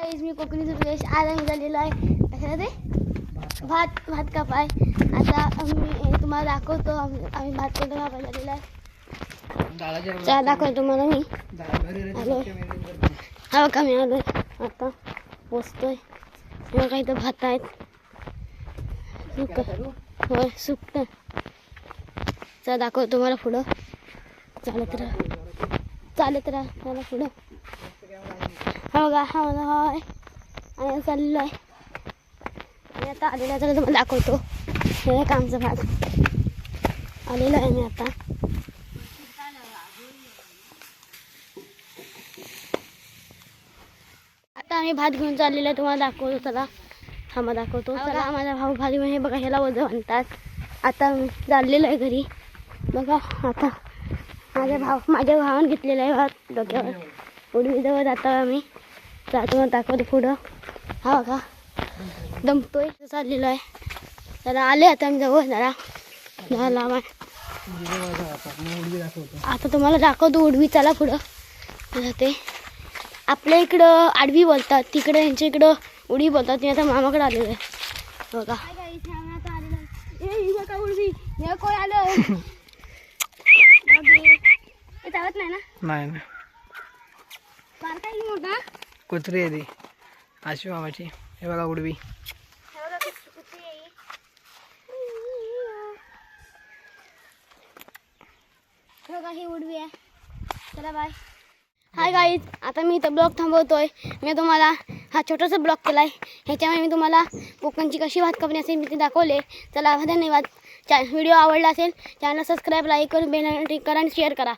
Guys मी कोकणी सुरेश आज आम्ही झालेलो आहे कशाला ते भात भात कापाय. आता आम्ही तुम्हाला दाखवतो आम्ही आम्ही भात कोणतं कापाय झालेला आहे. चला दाखवतो तुम्हाला मी. आलो हा बघा मी आलोय. आता पोचतोय. हे बघा इथं भात आहेत. सुक. होय सुकत. चला दाखवतो तुम्हाला पुढं. चालत राहा. चालत राहा मला पुढं. हा बघा हा माझा आहे आणि आता चाललेलो आहे आणि आता आलेला तर तुम्हाला दाखवतो. हे कामचं भात आलेलो आहे मी आता. आता आम्ही भात घेऊन चाललेलो आहे तुम्हाला दाखवतो चला. हा मग दाखवतो. चला हा माझा भाऊ भारी म्हणजे बघा ह्याला वजन म्हणतात. आता चाललेलो आहे घरी. बघा आता माझ्या भाव माझ्या भावानं घेतलेला आहे भात डोक्यावर. उडवी जवळ जातो आम्ही. जातो मग दाखवतो पुढं. हा बघा. दमतोय चाललेलो आहे. त्याला आले आता आम्ही जवळ जरा. जरा आहे आता तुम्हाला दाखवतो उडवी चला पुढं. जाते आपल्या इकडं आडवी बोलतात तिकडे यांच्या इकडं उडी बोलतात मी आता मामाकडे आलेलो आहे बघा. उडवी. हे कोण आलं? चालत नाही ना नाही ना बारका आहे की मोठा कुत्री आहे ती. आशी मामाची. हे बघा उडवी. हे. हे ही आहे. चला बाय हाय गाईज आता मी इथं ब्लॉग थांबवतोय. मी तुम्हाला हा छोटासा ब्लॉग केला आहे ह्याच्यामुळे मी तुम्हाला कोकणची कशी भात कापणी असेल मी ते दाखवले. चला धन्यवाद. चा व्हिडिओ आवडला असेल चॅनल सबस्क्राईब लाईक करून बेल करा आणि शेअर करा.